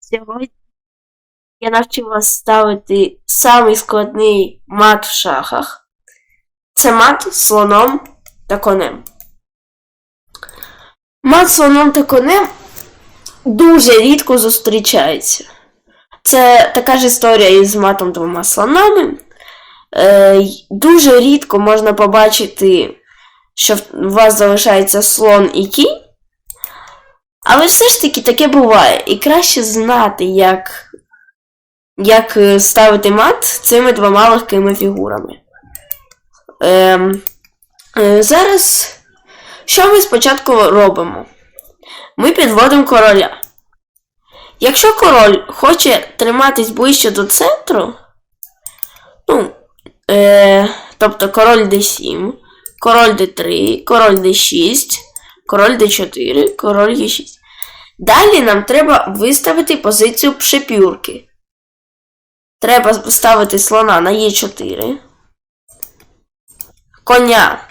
Сьогодні я навчив вас ставити самий складний мат в шахах. Це мат з слоном та конем. Мат з слоном та конем дуже рідко зустрічається. Це така ж історія із матом двома слонами. Е, дуже рідко можна побачити, що у вас залишається слон і кінь. Але все ж таки таке буває. І краще знати, як, як е, ставити мат цими двома легкими фігурами. Ем, е, зараз, що ми спочатку робимо? Ми підводимо короля. Якщо король хоче триматись ближче до центру, ну, е, тобто король d7, король d3, король d6, король d4, король e6. Далі нам треба виставити позицію пшепюрки. Треба поставити слона на e4, коня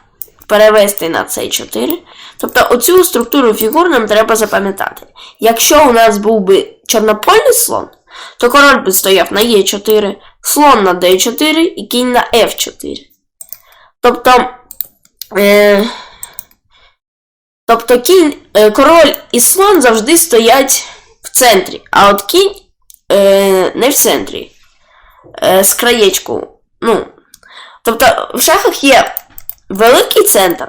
перевести на c4. Тобто оцю структуру фігур нам треба запам'ятати. Якщо у нас був би чорнопольний слон, то король би стояв на e4, слон на d4 і кінь на f4. Тобто. Е, Тобто кінь, е, король і слон завжди стоять в центрі, а от кінь е, не в центрі. Е, з краєчку. Ну, тобто в шахах є великий центр.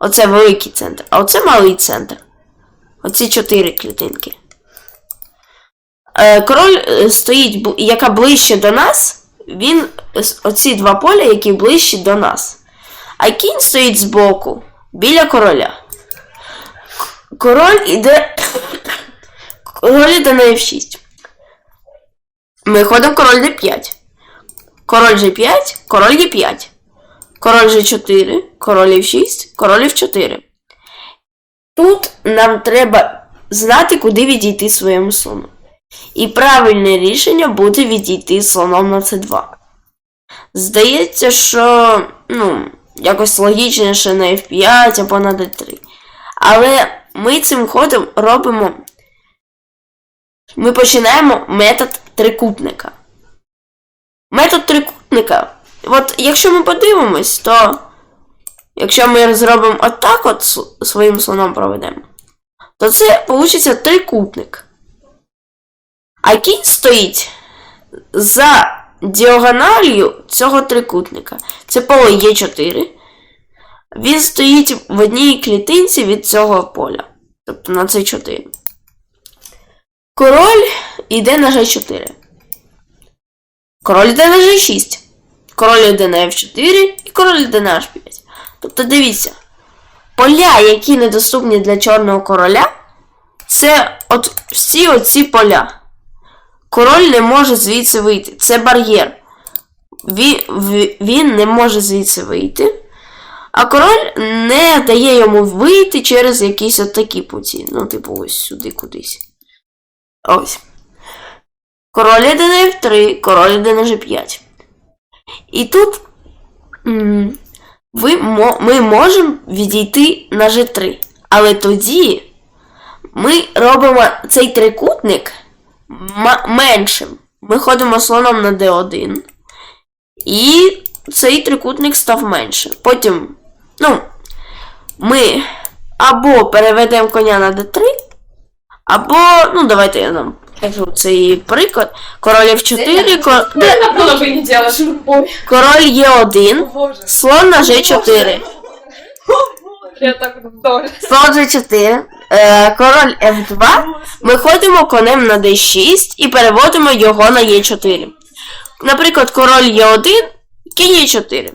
Оце великий центр, а оце малий центр. Оці чотири клітинки. Е, король е, стоїть, яка ближче до нас, він оці два поля, які ближчі до нас. А кінь стоїть збоку, біля короля. Король іде. Король іде на F6. Ми ходимо король D5. Король G5, король Е5. Король G4, король F6, король F4. Тут нам треба знати, куди відійти своєму слону. І правильне рішення буде відійти слоном на c2. Здається, що ну, якось логічніше на F5 або на D3. Але ми цим ходом робимо. Ми починаємо метод трикутника. Метод трикутника. От якщо ми подивимось, то якщо ми зробимо отак от своїм слоном проведемо, то це вийде трикутник. А кінь стоїть за діагональю цього трикутника. Це поле Е4. Він стоїть в одній клітинці від цього поля. Тобто на це 4. Король йде на G4. Король йде на G6. Король йде на F4 і король йде на H5. Тобто дивіться. Поля, які недоступні для чорного короля, це от всі оці поля. Король не може звідси вийти. Це бар'єр. Він, не може звідси вийти. А король не дає йому вийти через якісь отакі путі. Ну, типу, ось сюди кудись. Ось. Король на F3, король йде на G5. І тут ви, ми можемо відійти на G3. Але тоді ми робимо цей трикутник меншим. Ми ходимо слоном на D1. І цей трикутник став менше. Потім, ну, ми або переведемо коня на D3, або, ну, давайте я нам кажу цей приклад. Король F4, кор... де? Это было бы не делать любовь. король Е1, Боже. слон на G4. Я так вдоль. Слон G4, е, король F2. Ми ходимо конем на D6 і переводимо його на Е4. Наприклад, король Е1, кінь Е4.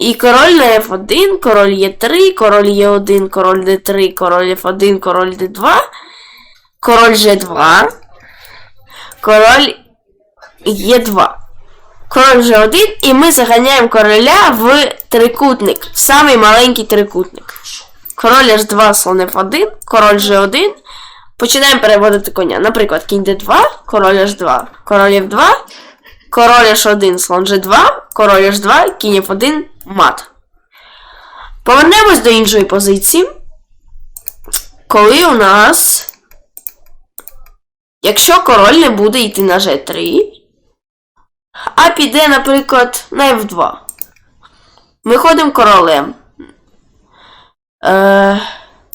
І король на F1, король Е3, король Е1, король D3, король F1, король D2, король G2, король Е2. Король G1, і ми заганяємо короля в трикутник, в самий маленький трикутник. Король H2, слон F1, король G1. Починаємо переводити коня. Наприклад, кінь D2, король H2, король F2, король H1, слон G2, король H2, кінь F1, мат. Повернемось до іншої позиції. коли у нас. Якщо король не буде йти на G3, а піде, наприклад, на F2. Ми ходимо королем. Е,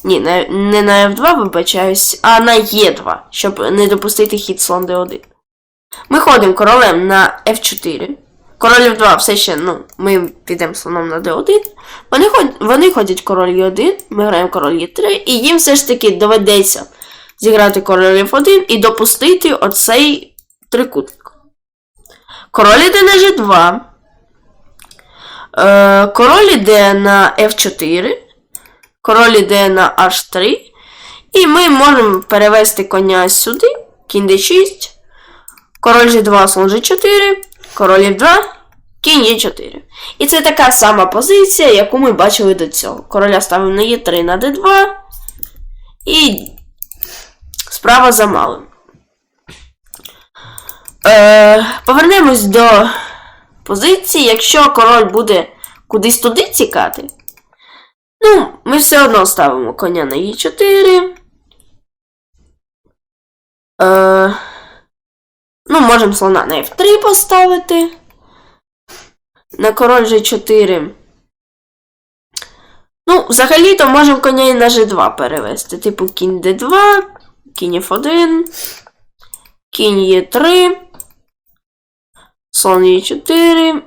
ні, на, не на F2, вибачаюсь, а на E2, щоб не допустити хід слон D1. Ми ходимо королем на F4. Король F2 все ще, ну, ми підемо слоном на D1. Вони, ход, вони ходять король E1, ми граємо король E3, і їм все ж таки доведеться зіграти король F1 і допустити оцей трикутник. Король іде на G2. Е, король іде на F4. Король іде на H3. І ми можемо перевести коня сюди. Кінь D6. Король G2, слон G4. Король F2. Кінь Е4. І це така сама позиція, яку ми бачили до цього. Короля ставимо на Е3 на Д2. І справа за малим. Е, повернемось до позиції. Якщо король буде кудись туди тікати, ну, ми все одно ставимо коня на Е4. Е, ну, можемо слона на F3 поставити. На король G4. Ну, взагалі-то можемо коня і на G2 перевести. Типу кінь D2, кінь F1, кінь Е3, слон Е4,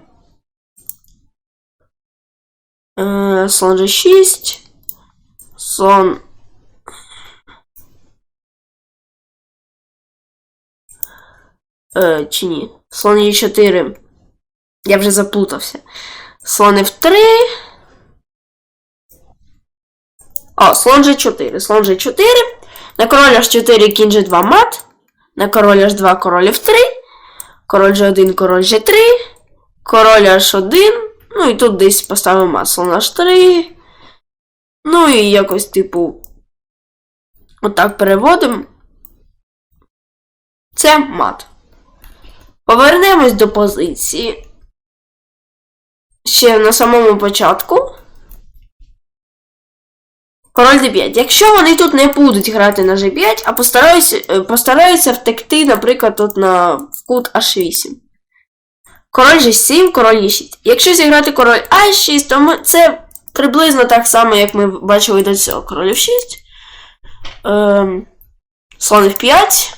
е, слон G6, слон. Е, чи ні? Слон Е4. Я вже заплутався. Слон F3. О, слон G4. Слон G4. На король H4 кінь G2 мат. На король H2 король F3. Король G1, король G3. Король H1. Ну і тут десь поставимо мат. Слон H3. Ну і якось, типу. Отак переводимо. Це мат. Повернемось до позиції ще на самому початку. Король d5. Якщо вони тут не будуть грати на g5, а постараються, е, постараються втекти, наприклад, тут на кут h8. Король g7, король e6. Якщо зіграти король a6, то це приблизно так само, як ми бачили до цього. Король f6. Ем, слон f5.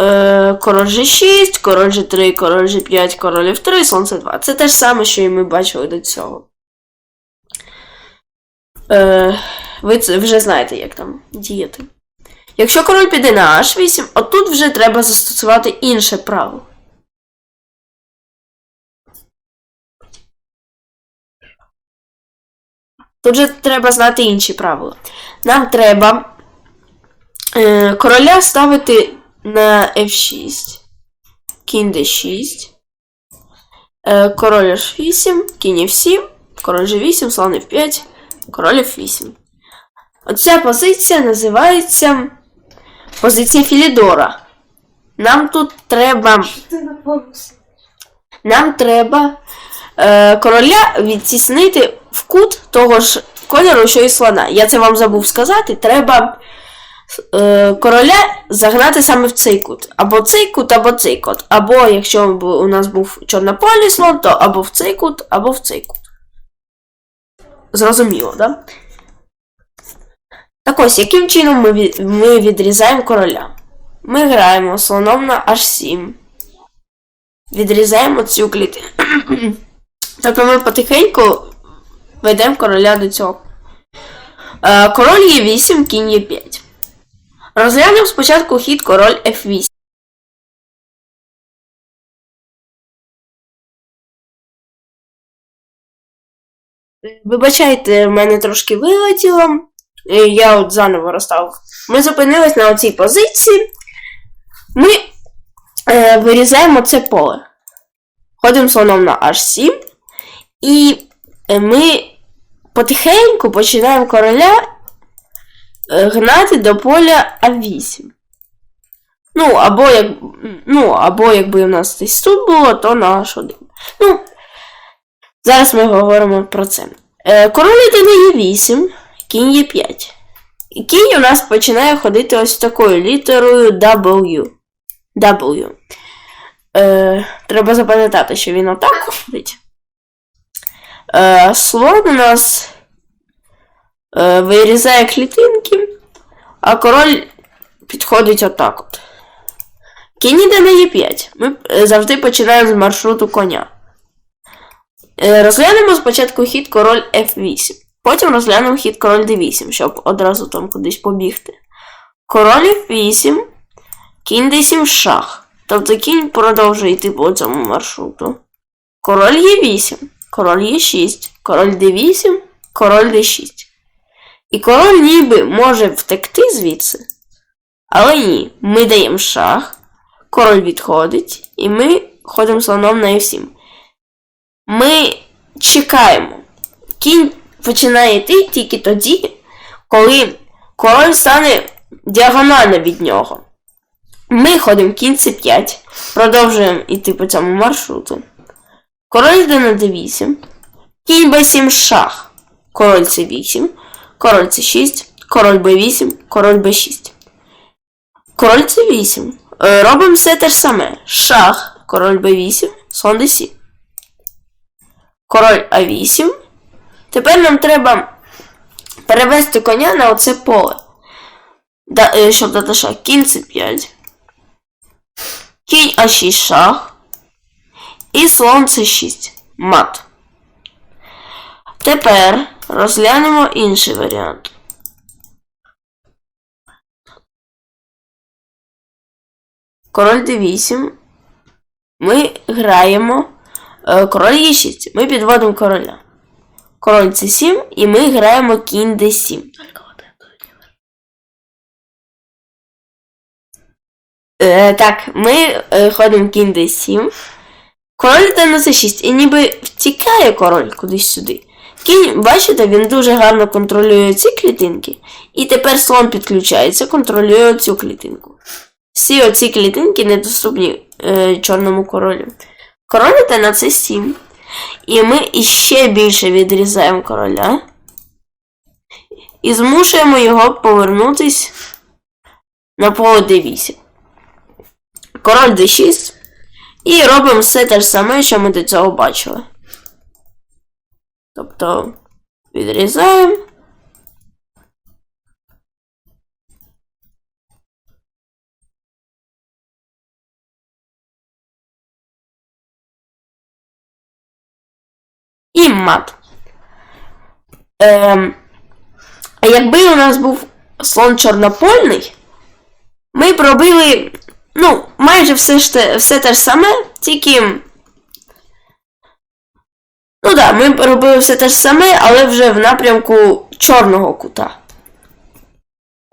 Е, король G6, король G3, король G5, король F3, слон C2. Це те ж саме, що і ми бачили до цього. Е, ви це вже знаєте, як там діяти. Якщо король піде на H8, отут вже треба застосувати інше правило. Тут же треба знати інші правила. Нам треба е, короля ставити на F6, кінь D6, е, король H8, кінь F7, король G8, слон F5, король F8. Оця позиція називається позиція Філідора. Нам тут треба. Нам треба е, короля відтіснити в кут того ж кольору, що і слона. Я це вам забув сказати. Треба е, короля загнати саме в цей кут. Або цей кут, або цей кут. Або якщо у нас був чорнополій слон, то або в цей кут, або в цей кут. Зрозуміло, да? Так ось, яким чином ми, ми відрізаємо короля? Ми граємо слоном на H7. Відрізаємо цю клітину. тобто ми потихеньку ведемо короля до цього. Е, король є 8, кінь є 5. Розглянемо спочатку хід король F8. Вибачайте, в мене трошки вилетіло. Е, Я от заново розставив. Ми зупинились на оцій позиції. Ми е, вирізаємо це поле. Ходимо слоном на H7. І е, ми потихеньку починаємо короля е, гнати до поля А8. Ну, або як, ну, або якби у нас десь тут було, то на H1. Ну, зараз ми говоримо про це. Е, король йде на Е8, кінь Е5. І кінь у нас починає ходити ось такою літерою W. W. Е, треба запам'ятати, що він отак ходить. Е, слон у нас е, вирізає клітинки, а король підходить отак от. На Е5. Ми е, завжди починаємо з маршруту коня. Розглянемо спочатку хід король F8. Потім розглянемо хід король D8, щоб одразу там кудись побігти. Король F8, кінь D7 шах. Тобто кінь продовжує йти по цьому маршруту. Король Е8, король Е6, король D8, король D6. І король ніби може втекти звідси. Але ні, ми даємо шах, король відходить, і ми ходимо слоном на F7. Ми чекаємо. Кінь починає йти тільки тоді, коли король стане діагонально від нього. Ми ходимо кінь c5, продовжуємо йти по цьому маршруту. Король йде на d8, кінь b7 шах, король c8, король c6, король b8, король b6. Король c8. Е, Робимо все те ж саме. Шах, король b8, слон d7. Король а8. Тепер нам треба перевести коня на оце поле. Е, щоб дати шах. Кінь c5. Кінь а6 шах. І слон c6. Мат. Тепер розглянемо інший варіант. Король d8. Ми граємо. е, Король e6. Ми підводимо короля. Король c7 і ми граємо кінь d7. Е, так, ми е, ходимо кінь d7. Король йде на c6 і ніби втікає король кудись сюди. Кінь, бачите, він дуже гарно контролює ці клітинки. І тепер слон підключається, контролює цю клітинку. Всі оці клітинки недоступні е, чорному королю. Король йде на c7. І ми іще більше відрізаємо короля. І змушуємо його повернутись на поле d8. Король d6. І робимо все те ж саме, що ми до цього бачили. Тобто відрізаємо. І мат. Ем, якби у нас був слон чорнопольний, ми б робили, ну, майже все, ж те, все те ж саме, тільки. Ну так, да, ми робили все те ж саме, але вже в напрямку чорного кута.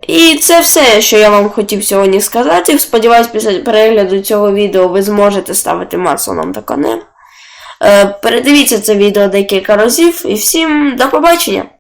І це все, що я вам хотів сьогодні сказати. Сподіваюсь, після перегляду цього відео ви зможете ставити маслом та конем. Е, Передивіться це відео декілька разів і всім до побачення!